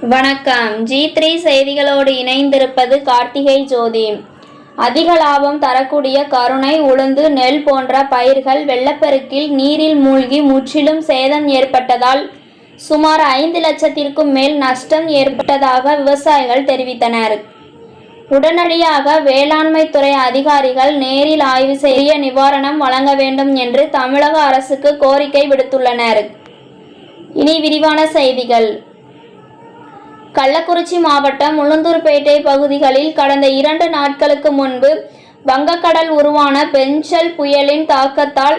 வணக்கம். G three செய்திகளோடு இணைந்திருப்பது கார்த்திகை ஜோதி அதிக லாபம் தரக்கூடிய கருணை உளுந்து நெல் போன்ற பயிர்கள் வெள்ளப்பெருக்கில் நீரில் மூழ்கி முற்றிலும் சேதம் ஏற்பட்டதால் சுமார் ஐந்து லட்சத்திற்கும் மேல் நஷ்டம் ஏற்பட்டதாக விவசாயிகள் தெரிவித்தனர். உடனடியாக வேளாண்மை துறை அதிகாரிகள் நேரில் ஆய்வு செய்ய நிவாரணம் வழங்க வேண்டும் என்று தமிழக அரசுக்கு கோரிக்கை விடுத்துள்ளனர். இனி விரிவான செய்திகள். கள்ளக்குறிச்சி மாவட்டம் உளுந்தூர்பேட்டை பகுதிகளில் கடந்த இரண்டு நாட்களுக்கு முன்பு வங்கக்கடல் உருவான பெஞ்சல் புயலின் தாக்கத்தால்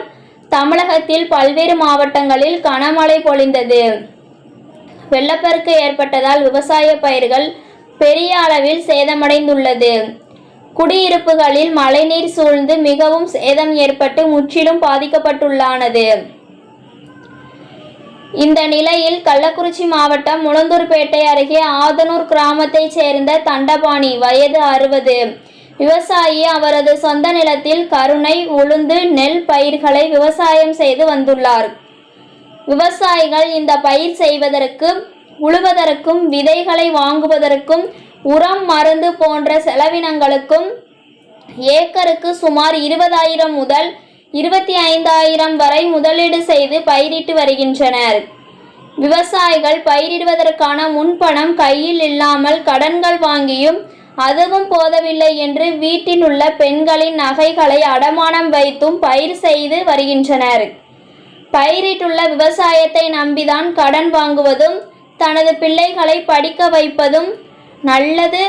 தமிழகத்தில் பல்வேறு மாவட்டங்களில் கனமழை பொழிந்தது. வெள்ளப்பெருக்கு ஏற்பட்டதால் விவசாய பயிர்கள் பெரிய அளவில் சேதமடைந்துள்ளது. குடியிருப்புகளில் மழைநீர் சூழ்ந்து மிகவும் சேதம் ஏற்பட்டு முற்றிலும் பாதிக்கப்பட்டுள்ளானது இந்த நிலையில் கள்ளக்குறிச்சி மாவட்டம் முளந்தூர்பேட்டை அருகே ஆதனூர் கிராமத்தைச் சேர்ந்த தண்டபாணி வயது அறுபது. விவசாயி அவரது சொந்த நிலத்தில் கருணை உளுந்து நெல் பயிர்களை விவசாயம் செய்து வந்துள்ளார். விவசாயிகள் இந்த பயிர் செய்வதற்கு உழுவதற்கும் விதைகளை வாங்குவதற்கும் உரம் மருந்து போன்ற செலவினங்களுக்கும் ஏக்கருக்கு சுமார் இருபதாயிரம் முதல் இருபத்தி ஐந்தாயிரம் வரை முதலீடு செய்து பயிரிட்டு வருகின்றனர். விவசாயிகள் பயிரிடுவதற்கான முன்பணம் கையில் இல்லாமல் கடன்கள் வாங்கியும் அதுவும் போதவில்லை என்று வீட்டில் உள்ள பெண்களின் நகைகளை அடமானம் வைத்தும் பயிர் செய்து வருகின்றனர். பயிரிட்டுள்ள விவசாயத்தை நம்பிதான் கடன் வாங்குவதும் தனது பிள்ளைகளை படிக்க வைப்பதும் நல்லது.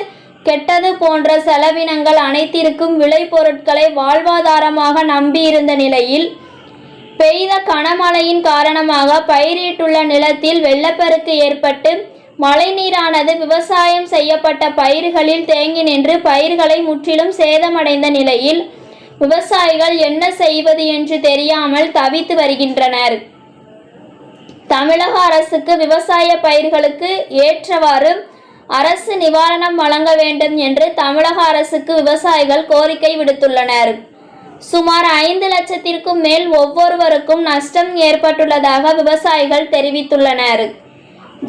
கெட்டது போன்ற செலவினங்கள் அனைத்திற்கும் விளைபொருட்களை வாழ்வாதாரமாக நம்பியிருந்த நிலையில் பெய்த கனமழையின் காரணமாக பயிரிட்டுள்ள நிலத்தில் வெள்ளப்பெருக்கு ஏற்பட்டு மழைநீரானது விவசாயம் செய்யப்பட்ட பயிர்களில் தேங்கி நின்று பயிர்களை முற்றிலும் சேதமடைந்த நிலையில் விவசாயிகள் என்ன செய்வது என்று தெரியாமல் தவித்து வருகின்றனர். தமிழக அரசுக்கு விவசாய பயிர்களுக்கு ஏற்றவாறு அரசு நிவாரணம் வழங்க வேண்டும் என்று தமிழக அரசுக்கு விவசாயிகள் கோரிக்கை விடுத்துள்ளனர். சுமார் ஐந்து லட்சத்திற்கும் மேல் ஒவ்வொருவருக்கும் நஷ்டம் ஏற்பட்டுள்ளதாக விவசாயிகள் தெரிவித்துள்ளனர்.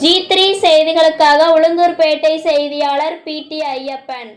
ஜி த்ரீ செய்திகளுக்காக உளுந்தூர்பேட்டை செய்தியாளர் பி டி ஐயப்பன்.